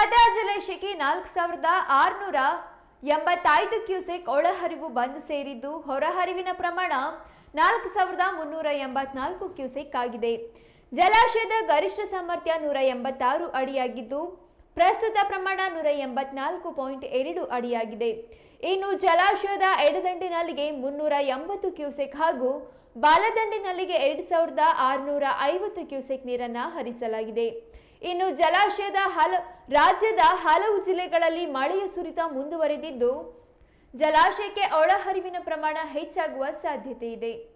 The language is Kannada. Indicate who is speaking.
Speaker 1: ಭದ್ರಾ ಜಲಾಶಯಕ್ಕೆ ನಾಲ್ಕು ಸಾವಿರದ ಆರುನೂರ ಎಂಬತ್ತೈದು ಕ್ಯೂಸೆಕ್ ಒಳಹರಿವು ಬಂದು ಸೇರಿದ್ದು, ಹೊರಹರಿವಿನ ಪ್ರಮಾಣ ನಾಲ್ಕು ಸಾವಿರದ ಮುನ್ನೂರ ಎಂಬತ್ನಾಲ್ಕು ಕ್ಯೂಸೆಕ್ ಆಗಿದೆ. ಜಲಾಶಯದ ಗರಿಷ್ಠ ಸಾಮರ್ಥ್ಯ ನೂರ ಎಂಬತ್ತಾರು ಅಡಿಯಾಗಿದ್ದು, ಪ್ರಸ್ತುತ ಪ್ರಮಾಣ ನೂರ ಎಂಬತ್ನಾಲ್ಕು ಪಾಯಿಂಟ್ ಎರಡು ಅಡಿಯಾಗಿದೆ. ಇನ್ನು ಜಲಾಶಯದ ಎಡದಂಡಿನಲ್ಲಿಗೆ ಮುನ್ನೂರ ಎಂಬತ್ತು ಕ್ಯೂಸೆಕ್ ಹಾಗೂ ಬಾಲದಂಡಿನಲ್ಲಿಗೆ ಎರಡು ಸಾವಿರದ ಆರುನೂರ ಐವತ್ತು ಕ್ಯೂಸೆಕ್ ನೀರನ್ನು ಹರಿಸಲಾಗಿದೆ. ಇನ್ನು ಜಲಾಶಯದ ಹಲ, ರಾಜ್ಯದ ಹಲವು ಜಿಲ್ಲೆಗಳಲ್ಲಿ ಮಳೆಯ ಸುರಿತ ಮುಂದುವರೆದಿದ್ದು, ಜಲಾಶಯಕ್ಕೆ ಒಳಹರಿವಿನ ಪ್ರಮಾಣ ಹೆಚ್ಚಾಗುವ ಸಾಧ್ಯತೆ ಇದೆ.